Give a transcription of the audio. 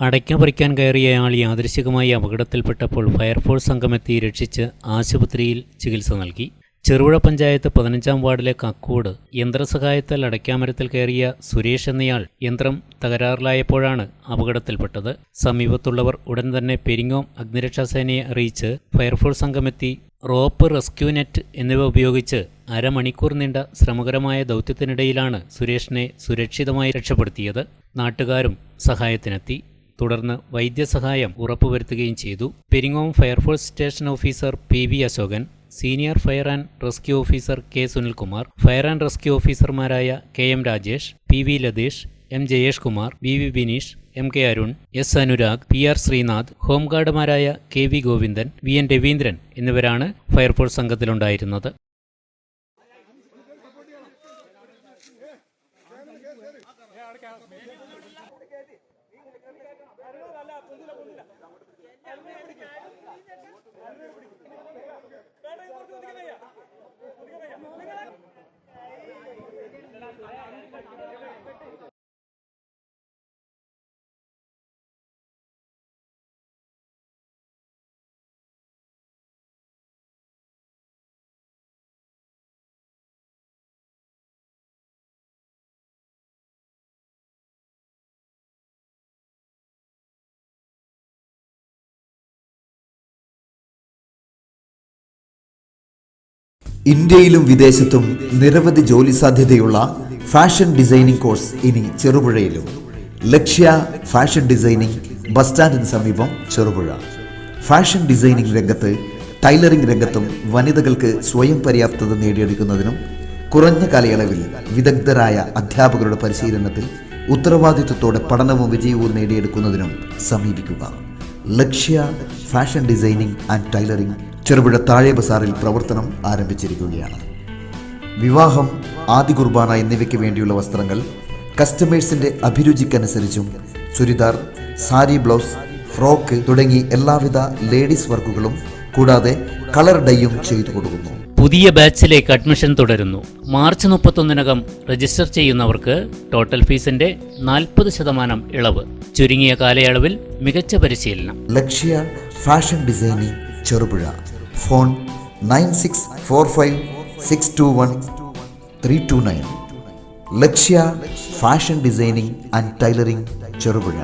അടയ്ക്ക പറിക്കാൻ കയറിയയാൾ യാദൃശികമായി അപകടത്തിൽപ്പെട്ടപ്പോൾ ഫയർഫോഴ്സ് സംഘമെത്തി രക്ഷിച്ച് ആശുപത്രിയിൽ ചികിത്സ നൽകി. ചെറുപുഴ പഞ്ചായത്ത് പതിനഞ്ചാം വാർഡിലെ കക്കോട് യന്ത്രസഹായത്താൽ അടയ്ക്കാമരത്തിൽ കയറിയ സുരേഷ് എന്നയാൾ യന്ത്രം തകരാറിലായപ്പോഴാണ് അപകടത്തിൽപ്പെട്ടത്. സമീപത്തുള്ളവർ ഉടൻ തന്നെ പെരിങ്ങോം അഗ്നിരക്ഷാസേനയെ അറിയിച്ച് ഫയർഫോഴ്സ് സംഘമെത്തി റോപ്പ് റെസ്ക്യൂ നെറ്റ് എന്നിവ ഉപയോഗിച്ച് അരമണിക്കൂർ നീണ്ട ശ്രമകരമായ ദൗത്യത്തിനിടയിലാണ് സുരേഷിനെ സുരക്ഷിതമായി രക്ഷപ്പെടുത്തിയത്. നാട്ടുകാരും സഹായത്തിനെത്തി. തുടർന്ന് വൈദ്യസഹായം ഉറപ്പുവരുത്തുകയും ചെയ്തു. Peringome fire force station officer P V Ashokan senior fire and rescue officer K Sunilkumar fire and rescue ഓഫീസർമാരായ K M Rajesh P V Latheesh M Jayesh Kumar V V Bineesh M K Arun S Anurag P R Sreenath ഹോംഗാർഡുമാരായ K V Govindan V N Raveendran എന്നിവരാണ് fire force സംഘത്തിലുണ്ടായിരുന്നത്. അല്ല കുന്നില്ല കുന്നില്ല ഇന്ത്യയിലും വിദേശത്തും നിരവധി ജോലി സാധ്യതയുള്ള fashion designing course ഇനി ചെറുപുഴയിലും. ലക്ഷ്യ ഫാഷൻ ഡിസൈനിംഗ് ബസ് സ്റ്റാൻഡിന് സമീപം ചെറുപുഴ. ഫാഷൻ ഡിസൈനിംഗ് രംഗത്ത് ടൈലറിംഗ് രംഗത്തും വനിതകൾക്ക് സ്വയം പര്യാപ്തത നേടിയെടുക്കുന്നതിനും കുറഞ്ഞ കാലയളവിൽ വിദഗ്ധരായ അധ്യാപകരുടെ പരിശീലനത്തിൽ ഉത്തരവാദിത്വത്തോടെ പഠനവും വിജയവും നേടിയെടുക്കുന്നതിനും സമീപിക്കുക. Lakshya fashion designing and tailoring Cherupuzha താഴെ ബസാറിൽ പ്രവർത്തനം ആരംഭിച്ചിരിക്കുകയാണ്. വിവാഹം ആദി കുർബാന എന്നിവയ്ക്ക് വേണ്ടിയുള്ള വസ്ത്രങ്ങൾ കസ്റ്റമേഴ്സിന്റെ അഭിരുചിക്കനുസരിച്ചും ചുരിദാർ സാരി ബ്ലൗസ് ഫ്രോക്ക് തുടങ്ങി എല്ലാവിധ ലേഡീസ് വർക്കുകളും കൂടാതെ കളർ ഡൈയും ചെയ്തു കൊടുക്കുന്നു. പുതിയ ബാച്ചിലേക്ക് അഡ്മിഷൻ തുടരുന്നു. മാർച്ച് മുപ്പത്തൊന്നിനകം രജിസ്റ്റർ ചെയ്യുന്നവർക്ക് ടോട്ടൽ ഫീസിന്റെ നാൽപ്പത് ശതമാനം ഇളവ്. ചുരുങ്ങിയ കാലയളവിൽ മികച്ച പരിശീലനം. Lakshya fashion designing Cherupuzha. phone nine six four five six two one three two nine Lakshya fashion designing and tailoring Cherupuzha